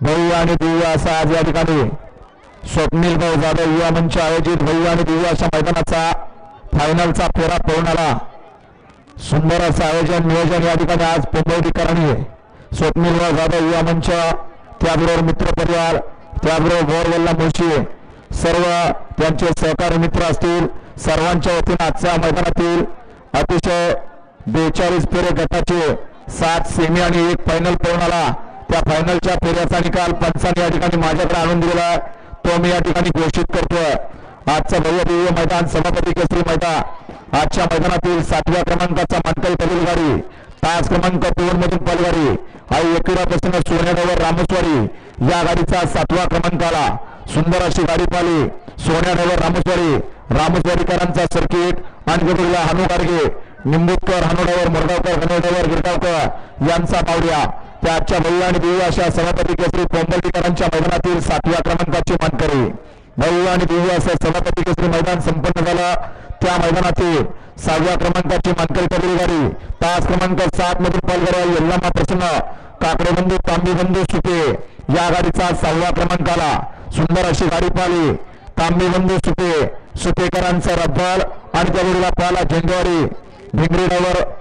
भव्य आणि दिव्या असा आज या ठिकाणी स्वप्नील भाऊ जाधव युवा मंच आयोजित भैया आणि दिव्या अशा मैदानाचा फायनलचा फेरा पळून आला सुंदर असं आयोजन नियोजन या ठिकाणी आज पोंबवडीकरांनी स्वप्नील भाऊ जाधव युवा मंच त्याबरोबर मित्र परिवार त्याबरोबर गोरवल्ला मुळशी सर्व त्यांचे सहकारी मित्र असतील सर्वांच्या वतीनं आजच्या मैदानातील अतिशय बेचाळीस फेरे गटाचे सात सेमी आणि एक फायनल पळून आला त्या फायनलच्या फेऱ्याचा निकाल पंचाने या ठिकाणी माझ्याकडे आणून दिलेला आहे. तो मी या ठिकाणी घोषित करतोय. आजचं भव्य दिव्य मैदान सभापती केसरी मैदान आजच्या मैदानातील सातव्या क्रमांकाचा मानकरी पलील गाडी तास क्रमांक दोन मधून पलगाडी आई एकविरापासून सोन्याडवर रामेश्वरी या गाडीचा सातवा क्रमांक आला. सुंदर अशी गाडी पाली सोन्याडवर रामेश्वरी रामेश्वरीकरांचा सर्किट आणि हनु हानू गाडगे निंबूतकर हानोडावर मुरगावकर गणेडावर गिरगावकर यांचा पावड्या. त्या आजच्या भव्य आणि दिव्य अशा सभापती केसरी कोंबलीकरांच्या मैदानातील सातव्या क्रमांकाची मानकरी. भव्य आणि दिव्य असं सभापती केसरी मैदान संपन्न झालं. त्या मैदानातील सहाव्या क्रमांकाची मानकरी पडली गाडी. तास क्रमांक सात मधून पालघर यल्लामा प्रसन्न. काकडेबंधू तांबीबंधू सुपे या गाडीचा सहाव्या क्रमांक आला सुंदर अशी गाडी पाहिली. तांबीबंधू सुपे सुपेकरांचा रब्बाल आणि त्या गाडीला पाहिला झेंडेवाडी. भिंगरी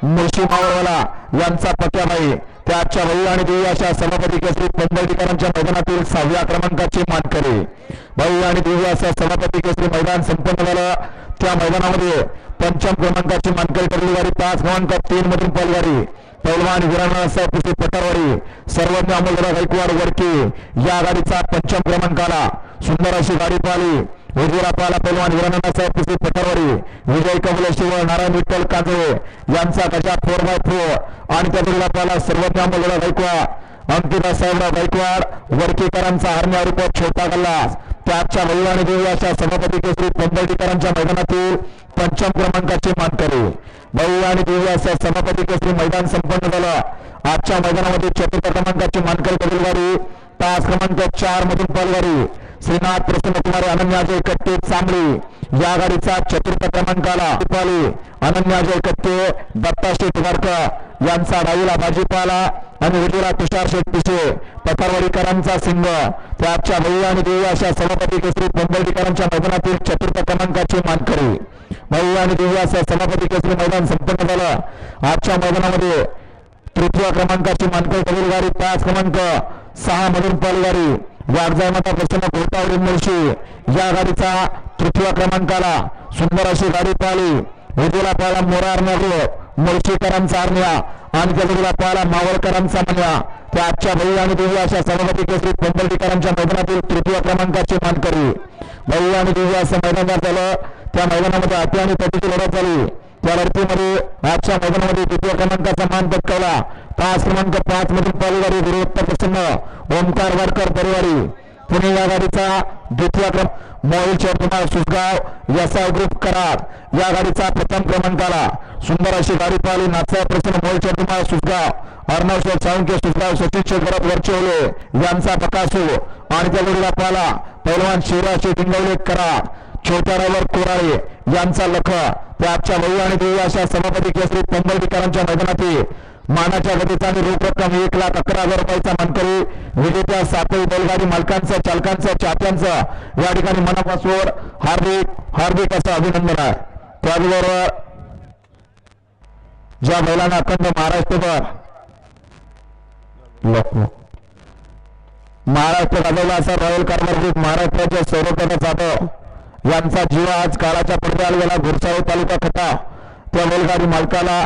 मुळशी मावळवाला यांचा पक्याबाई त्या आजच्या भव्य आणि दिव्य अशा सभापती केसरी पंबळटीकरांच्या मैदानातील सहाव्या क्रमांकाची मानकरी. भव्य आणि दिव्य सभापती केसरी मैदान संपन्न झालं. त्या मैदानामध्ये पंचम क्रमांकाची मानकरी ठरली गाडी पाच क्रमांक तीन मधून पलगाडी पैलवान विराणा साहेब पटारवाडी सर्वज्ञ अमोलराव गायकवाड वरकी या गाडीचा पंचम क्रमांक आला सुंदर अशी गाडी पाहिली. उजवीला पाला पैलवान विराणा साहेब कुस्ती पटारवाडी विजय कमलेश्वर नारायण विठ्ठल कांजळे यांचा गजा फोर बाय फोर आणि त्या जोडीला पाला सर्वज्ञ अमोलराव गायकवाड. अंकिता साहेबराव गायकवाड वरकेकरांचा हरण्या रूप छोटा गल्लास. त्याच्या भव्य आणि अशा सभापती केसरी पंबळटीकरांच्या मैदानातील पंचम क्रमांकाची मानकरी. भव्य आणि दिव्य सभापती केसरी मैदान संपन्न झालं. आजच्या मैदानामध्ये चतुर्थ क्रमांकाची मानकरी बदल तास क्रमांक चार मधून पालगाडी श्रीनाथ प्रसन्न कुमार अनन्याजय कट्टे चांबळी या गाडीचा चतुर्थ क्रमांक आला. अनन्याजय कट्टे दत्ता शेटवारकर यांचा डावीला भाजीपाला आणि उजवीला तुषार शेठ पिसे पठारवाडीकरांचा सिंह. त्याच्या भैया आणि देवी अशा सभापती केसरी पंबळटीकरांच्या मैदानातील चतुर्थ क्रमांकाची मानकरी. भैया आणि देवी असं सभापती केसरी मैदान संपन्न झालं. आजच्या मैदानामध्ये तृतीय क्रमांकाची मानकरी पडील गाडी पाच क्रमांक सहा मधून गाडी वागजाय प्रसन्न घोटावडी मुळशी. या गाडीचा तृतीय क्रमांकाला सुंदर अशी गाडी पाहिली उजवीला पाहिला मोरार नगरो मुळशीकरांचा आरण्या आणि त्या पाहिला मावळकरांचा मन्या त्या आजच्या भव्य आणि दिव्य अशा सभापती केसरी पंबलटीकरांच्या मैदानातील तृतीय क्रमांकाची मानकरी. भव्य आणि दिव्य असं मैदान झालं. त्या मैदानामध्ये अति आणि पटीची लढत झाली. त्या लढतीमध्ये आजच्या मैदानामध्ये द्वितीय क्रमांकाचा मान पटकावला. पाच क्रमांक पाच मधून पालगाडी गुरुदत्त प्रसन्न. ओमकार वाडकर परिवारी पुणे या गाडीचा द्वितीय क्रम मोहिल चौकुमार सुसगाव यसाव ग्रुप करार. या गाडीचा प्रथम क्रमांक आला सुंदर अशी गाडी पाहिली. नाचा प्रसन्न मोहिल चौकुमार सुसगाव अर्णवश्वर साळुंके सुसगाव सचिन शेखरात वरचेवले यांचा प्रकाशू आणि त्या गाडीला पाहिला. पैलवान शिवराज डिंगवले करार. छोट्यारावर कोराळे यांचा लख. त्या आजच्या भव्य आणि देवी अशा सभापती केसरी पंबलटीकरांच्या मैदानातील मानाच्या गतीचा आणि रोख रक्कम एक लाख अकरा हजार रुपयाचा मानकरी विजेत्या सातही बैलगाडी मालकांचं चालकांचं चाहत्यांचं या ठिकाणी मनापासून हार्दिक हार्दिक असं अभिनंदन आहे. त्याचबरोबर ज्या बैलांना अखंड महाराष्ट्रभर महाराष्ट्र गाजवला असा रॉयल कारभार महाराष्ट्राच्या महाराष्ट्राचे सौरभ जाधव यांचा जीव आज काळाच्या पडद्याला गेला. घुरसाळे तालुका खटा. त्या बैलगाडी मालकाला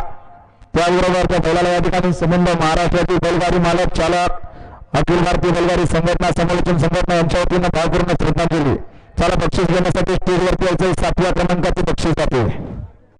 त्याबरोबर त्या बैलाला या ठिकाणी संबंध महाराष्ट्रातील बैलगाडी मालक चालक अखिल भारतीय बैलगाडी संघटना समालोचन संघटना यांच्या वतीनं भावपूर्ण श्रद्धांजली चला बक्षीस घेण्यासाठी स्टेजवरती यायचं सातव्या क्रमांकाचं